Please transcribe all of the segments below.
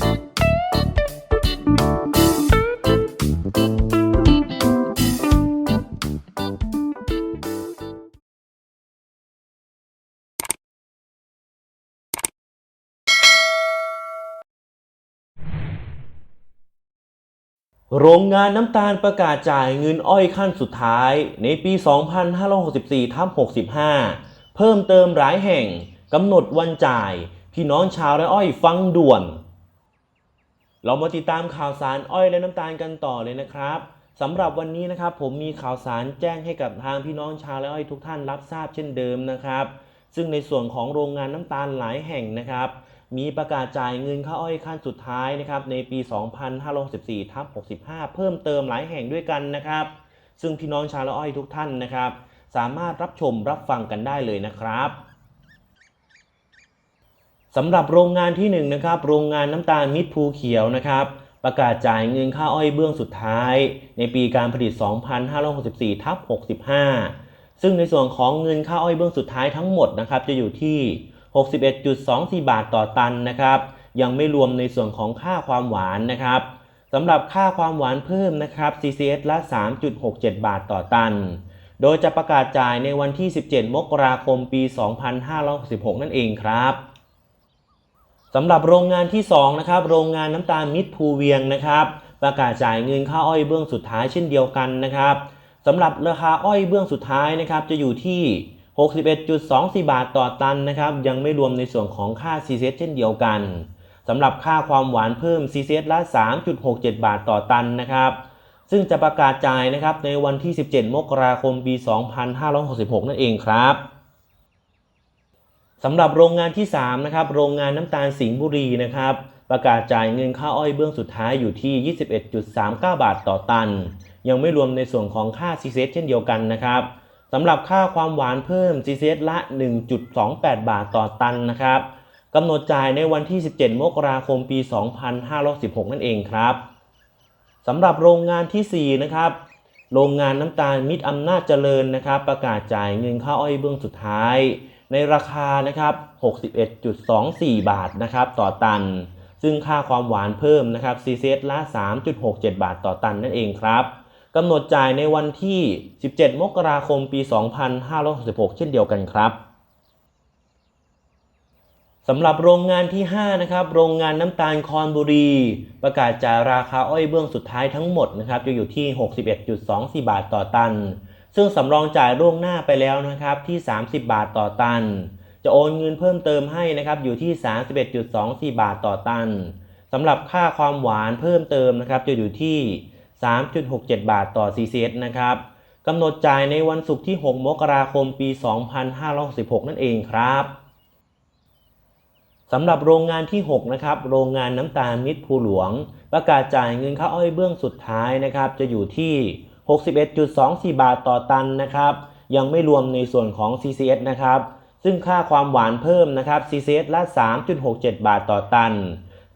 โรงงานน้ำตาลประกาศจ่ายเงินอ้อยขั้นสุดท้าย ในปี 2564ทับ65 เพิ่มเติมหลายแห่ง กำหนดวันจ่าย พี่น้องชาวไร่อ้อยฟังด่วน เรามาติดตามข่าวสารอ้อยและน้ำตาลกันต่อเลยนะครับสำหรับวันนี้นะครับผมมีข่าวสารแจ้งให้กับทางพี่น้องชาวไร่อ้อยทุกท่านรับทราบเช่นเดิมนะครับ ซึ่งในส่วนของโรงงานน้ำตาลหลายแห่งนะครับ มีประกาศจ่ายเงินค่าอ้อยขั้นสุดท้ายนะครับในปี 2564ทับ65 เพิ่มเติมหลายแห่งด้วยกันนะครับ ซึ่งพี่น้องชาวละอ้อยทุกท่านนะครับ สามารถรับชมรับฟังกันได้เลยนะครับ สำหรับโรงงานที่1นงนะครับ โรงงานน้ำตาลมิตรภูเขียวนะครับ ประกาศจ่ายเงินค่าอ้อยเบื้องสุดท้าย ในปีการผลิต 2564ทับ65 ซึ่งในส่วนของเงินค่าอ้อยเบื้องสุดท้ายทั้งหมดนะครับ จะอยู่ที่ 61.24 บาทต่อตันนะครับ ยังไม่รวมในส่วนของค่าความหวานนะครับสำหรับค่าความหวานเพิ่มนะครับ CCS ละ 3.67 บาทต่อตัน โดยจะประกาศจ่ายในวันที่ 17 มกราคม ปี 2566 นั่นเองครับ สำหรับโรงงานที่2นะครับโรงงานน้ำตาลมิตรภูเวียงนะครับ ประกาศจ่ายเงินค่าอ้อยเบื้องสุดท้ายเช่นเดียวกันนะครับสำหรับราคาอ้อยเบื้องสุดท้ายนะครับจะอยู่ที่ 61.24 บาทต่อตันนะครับยังไม่รวมในส่วนของค่า CCS เช่นเดียวกันสำหรับค่าความหวานเพิ่ม CCS ละ 3.67 บาทต่อตันนะครับซึ่งจะประกาศจ่ายนะครับในวันที่ 17 มกราคม ปี 2566 นั่นเองครับ สำหรับโรงงานที่3นะครับโรงงานน้ำตาลสิงห์บุรีนะครับประกาศจ่ายเงินค่าอ้อยเบื้องสุดท้ายอยู่ที่ 21.39 บาทต่อตัน ยังไม่รวมในส่วนของค่า CCS เช่นเดียวกันนะครับสำหรับค่าความหวานเพิ่ม CCS ละ 1.28 บาทต่อตันนะครับกำหนดจ่ายในวันที่ 17 มกราคมปี 2516 นั่นเองครับสำหรับโรงงานที่ 4 นะครับ โรงงานน้ำตาลมิตรอำนาจเจริญนะครับ ประกาศจ่ายเงินค่าอ้อยเบื้องสุดท้าย ในราคานะครับ 61.24 บาทนะครับต่อตัน ซึ่งค่าความหวานเพิ่มนะครับ CCS ละ 3.67 บาทต่อตันนั่นเองครับกำหนดจ่ายในวันที่ 17 มกราคม ปี 2566 เช่นเดียวกันครับสำหรับโรงงานที่ 5 นะครับ โรงงานน้ำตาลคอนบุรี ประกาศจ่ายราคาอ้อยเบื้องสุดท้ายทั้งหมดนะครับ จะอยู่ที่ 61.24 บาทต่อตัน ซึ่งสำรองจ่ายล่วงหน้าไปแล้วนะครับที่ 30 บาทต่อตัน จะโอนเงินเพิ่มเติมให้นะครับอยู่ที่ 31.24 บาทต่อตันสำหรับค่าความหวานเพิ่มเติมนะครับจะอยู่ที่ 3.67 บาทต่อ CCS นะครับกำหนดจ่ายในวันศุกร์ที่ 6 มกราคม ปี 2566 นั่นเองครับสำหรับโรงงานที่ 6 นะครับ โรงงานน้ำตาลมิตรภูหลวง ประกาศจ่ายเงินค่าอ้อยเบื้องสุดท้ายนะครับ จะอยู่ที่ 61.24 บาทต่อตันนะครับ ยังไม่รวมในส่วนของ CCS นะครับ ซึ่งค่าความหวานเพิ่มนะครับ CCS ละ 3.67 บาทต่อตัน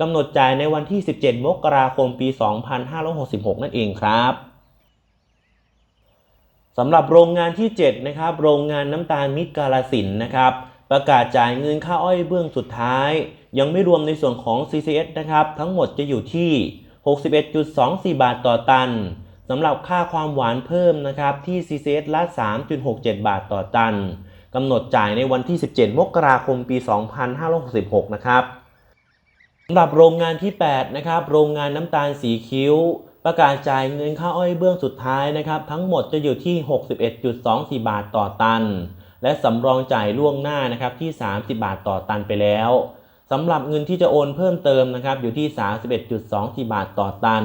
กำหนดจ่ายในวันที่ 17 มกราคมปี 2566 นั่นเองครับสำหรับโรงงานที่ 7 นะครับ โรงงานน้ำตาลมิตรกาลสินนะครับ ประกาศจ่ายเงินค่าอ้อยเบื้องสุดท้าย ยังไม่รวมในส่วนของ CCS นะครับ ทั้งหมดจะอยู่ที่ 61.24 บาทต่อตัน สำหรับค่าความหวานเพิ่มนะครับที่ CCS ละ 3.67 บาทต่อตันกำหนดจ่ายในวันที่ 17 มกราคมปี 2566 นะครับสำหรับโรงงานที่ 8 นะครับ โรงงานน้ำตาลสีคิ้ว ประกาศจ่ายเงินค่าอ้อยเบื้องสุดท้ายนะครับ ทั้งหมดจะอยู่ที่ 61.24 บาทต่อตัน และสำรองจ่ายล่วงหน้านะครับที่ 30 บาทต่อตันไปแล้วสำหรับเงินที่จะโอนเพิ่มเติมนะครับอยู่ที่ 31.24 บาทต่อตัน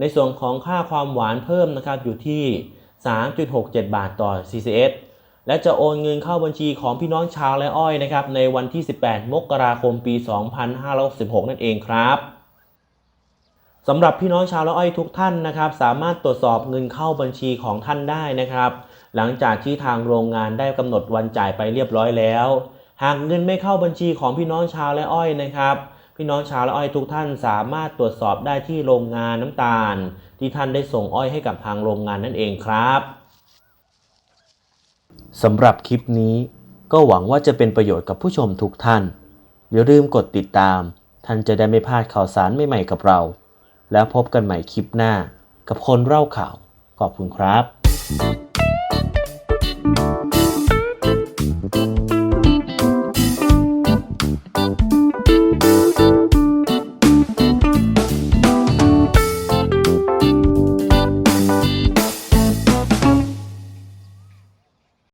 ในส่วนของค่าความหวานเพิ่มนะครับอยู่ที่ 3.67 บาทต่อ CCS และจะโอนเงินเข้าบัญชีของพี่น้องชาวและอ้อยนะครับในวันที่ 18 มกราคมปี 2566 นั่นเองครับสำหรับพี่น้องชาวและอ้อยทุกท่านนะครับ สามารถตรวจสอบเงินเข้าบัญชีของท่านได้นะครับ หลังจากที่ทางโรงงานได้กำหนดวันจ่ายไปเรียบร้อยแล้ว หากเงินไม่เข้าบัญชีของพี่น้องชาวและอ้อยนะครับ พี่น้องชาวละอ้อยทุกท่านสามารถตรวจสอบได้ที่โรงงานน้ำตาล ที่ท่านได้ส่งอ้อยให้กับทางโรงงานนั่นเองครับสำหรับคลิปนี้ก็หวังว่าจะเป็นประโยชน์กับผู้ชมทุกท่าน อย่าลืมกดติดตาม ท่านจะได้ไม่พลาดข่าวสารใหม่ๆกับเรา แล้วพบกันใหม่คลิปหน้ากับคนเล่าข่าว ขอบคุณครับ